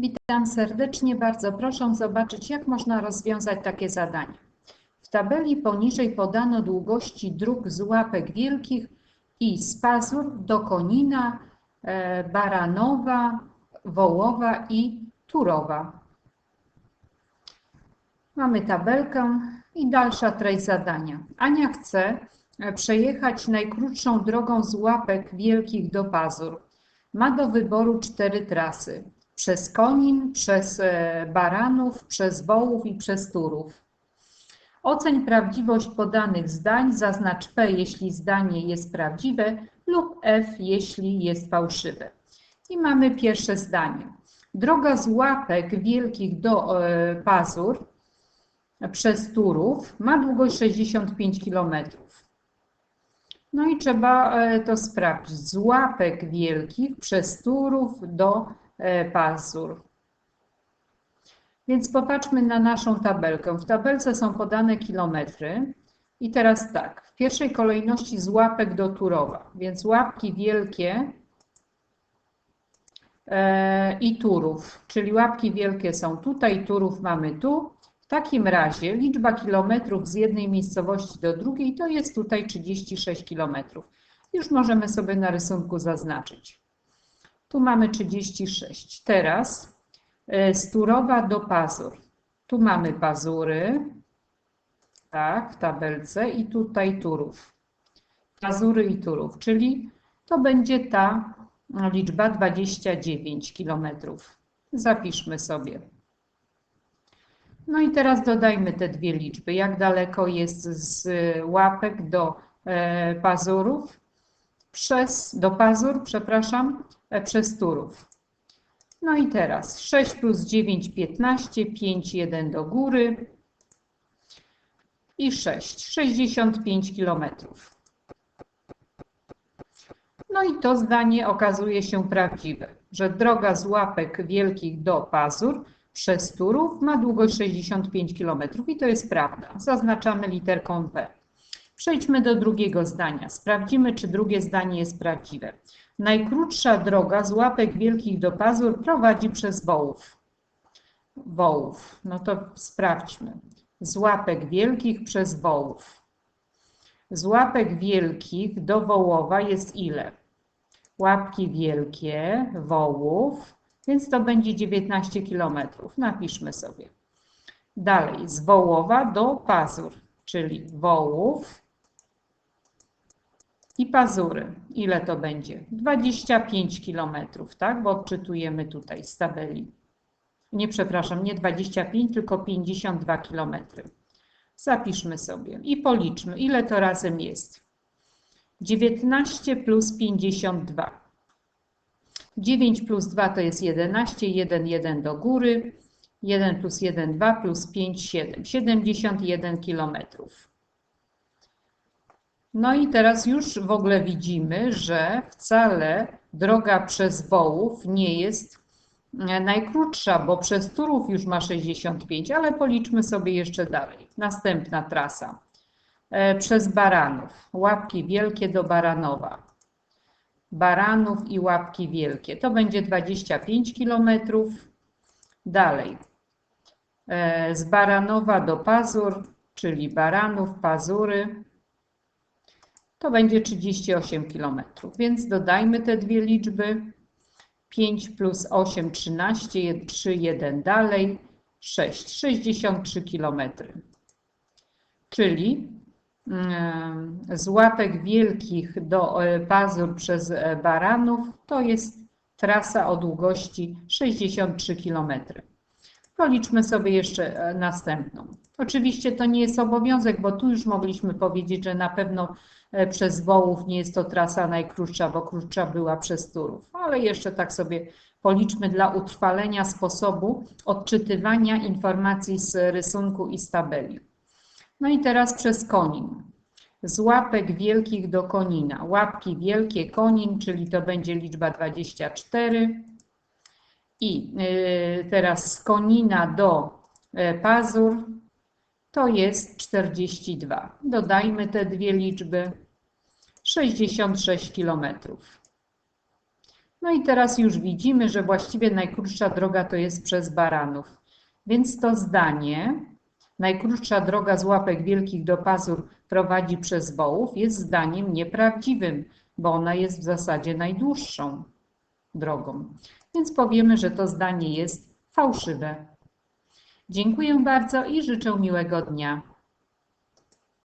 Witam serdecznie. Bardzo proszę zobaczyć, jak można rozwiązać takie zadanie. W tabeli poniżej podano długości dróg z łapek wielkich i z pazur do Konina, e, Baranowa, Wołowa i Turowa. Mamy tabelkę i dalsza treść zadania. Ania chce e, przejechać najkrótszą drogą z łapek wielkich do pazur. Ma do wyboru cztery trasy. Przez Konin, przez e, Baranów, przez Wołów i przez Turów. Oceń prawdziwość podanych zdań, zaznacz P, jeśli zdanie jest prawdziwe lub F, jeśli jest fałszywe. I mamy pierwsze zdanie. Droga z łapek wielkich do e, pazur przez Turów ma długość 65 km. No i trzeba e, to sprawdzić. Z łapek wielkich przez Turów do pazur. Więc popatrzmy na naszą tabelkę. W tabelce są podane kilometry. I teraz tak, w pierwszej kolejności z łapek do Turowa, więc łapki wielkie e, i Turów, czyli łapki wielkie są tutaj, Turów mamy tu. W takim razie liczba kilometrów z jednej miejscowości do drugiej to jest tutaj 36 kilometrów. Już możemy sobie na rysunku zaznaczyć. Tu mamy 36. Teraz e, Turowa do Pazur. Tu mamy Pazury, tak, w tabelce i tutaj Turów. Pazury i Turów, czyli to będzie ta liczba 29 kilometrów. Zapiszmy sobie. No i teraz dodajmy te dwie liczby. Jak daleko jest z łapek do e, pazurów? Przez, do pazur, przepraszam, e, przez turów. No i teraz 6 plus 9, 15, 5, 1 do góry i 6, 65 kilometrów. No i to zdanie okazuje się prawdziwe, że droga z łapek wielkich do pazur przez Turów ma długość 65 km i to jest prawda. Zaznaczamy literką P. Przejdźmy do drugiego zdania. Sprawdzimy, czy drugie zdanie jest prawdziwe. Najkrótsza droga z łapek wielkich do pazur prowadzi przez Wołów. Wołów. No to sprawdźmy. Z łapek wielkich przez Wołów. Z łapek wielkich do Wołowa jest ile? Łapki wielkie, Wołów, więc to będzie 19 km. Napiszmy sobie. Dalej, z Wołowa do Pazur, czyli Wołów i Pazury. Ile to będzie? 25 km, tak? Bo odczytujemy tutaj z tabeli. Nie, przepraszam, nie 25, tylko 52 km. Zapiszmy sobie i policzmy, ile to razem jest. 19 plus 52. 9 plus 2 to jest 11, 1, 1 do góry, 1 plus 1, 2 plus 5, 7, 71 kilometrów. No i teraz już w ogóle widzimy, że wcale droga przez Wołów nie jest e, najkrótsza, bo przez Turów już ma 65, ale policzmy sobie jeszcze dalej. Następna trasa. E, przez Baranów, łapki wielkie do Baranowa. Baranów i łapki wielkie. To będzie 25 km. Dalej. E, z Baranowa do Pazur, czyli Baranów, Pazury. To będzie 38 km. Więc dodajmy te dwie liczby. 5 plus 8, 13, 3, 1 dalej, 6, 63 km. Czyli z łapek wielkich do e, pazur przez e, baranów to jest trasa o długości 63 Policzmy sobie jeszcze e, następną. Oczywiście to nie jest obowiązek, bo tu już mogliśmy powiedzieć, że na pewno przez Wołów nie jest to trasa najkrótsza, bo krótsza była przez Turów. Ale jeszcze tak sobie policzmy dla utrwalenia sposobu odczytywania informacji z rysunku i z tabeli. No i teraz przez konin. Z łapek wielkich do konina. Łapki wielkie, konin, czyli to będzie liczba 24. I y, teraz z konina do e, pazur to jest 42. Dodajmy te dwie liczby. 66 km. No i teraz już widzimy, że właściwie najkrótsza droga to jest przez baranów. Więc to zdanie, najkrótsza droga z łapek wielkich do pazur prowadzi przez wołów, jest zdaniem nieprawdziwym, bo ona jest w zasadzie najdłuższą drogą. Więc powiemy, że to zdanie jest fałszywe. Dziękuję bardzo i życzę miłego dnia.